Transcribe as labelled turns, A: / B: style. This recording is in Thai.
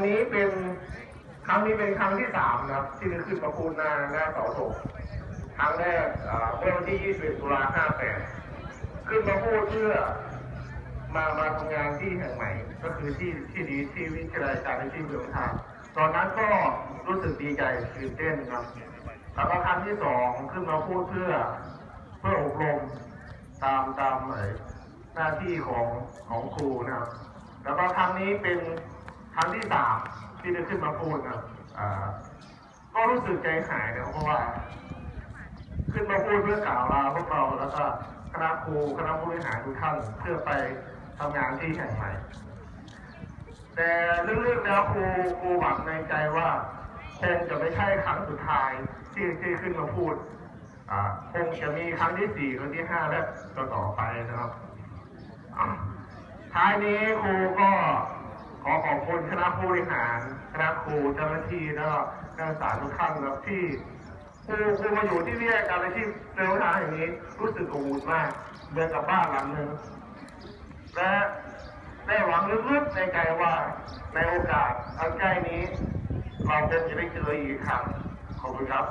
A: ันนี้เป็นครั้งนี้เป็นครั้งที่สามนะครับ ที่ได้ขึ้นมาพูดหน้าหน้าเสาธงครั้งแรกเมื่อวันที่ 21 ตุลา58 ขึ้นมาพูดเพื่อมามาทำงานที่แห่งใหม่ ก็คือที่ที่ดีที่วิทยาลัยการอาชีพเมืองทางตอนนั้นก็รู้สึกดีใจตื่นเต้นครับแล้วก็ครั้งที่สองขึ้นมาพูดเพื่อเพื่ออบรมตามตามหน้าที่ของของครูนะครับ แล้วก็ครั้งนี้เป็น ครั้งที่สามที่ได้ขึ้นมาพูดนะก็รู้สึกใจหายนะเพราะว่า ขึ้นมาพูดเพื่อกล่าวลาพวกเราแล้วก็คณะครูคณะผู้บริหารทุกท่านเพื่อไปทำงานที่แห่งใหม่แต่ลึกๆแล้วครูครูหวังในใจว่าคงจะไม่ใช่ครั้งสุดท้ายที่ที่ขึ้นมาพูดคงจะมีครั้งที่สี่ครั้งที่ห้าและต่อต่อไปนะครับ ท้ายนี้ครูก็ ผู้บริหารคณะครูเจ้าหน้าที่แล้วก็นักศึกษาทุกท่านครับที่ครูครูมาอยู่ที่วิทยาการอาชีพเร็วทาอย่างนี้รู้สึกอบอุ่นมากเหมือนกับบ้านหลังหนึ่งและได้หวังลึกๆในใจว่าในโอกาสอันใกล้นี้ เราจะได้เจออีกครั้งขอบคุณครับ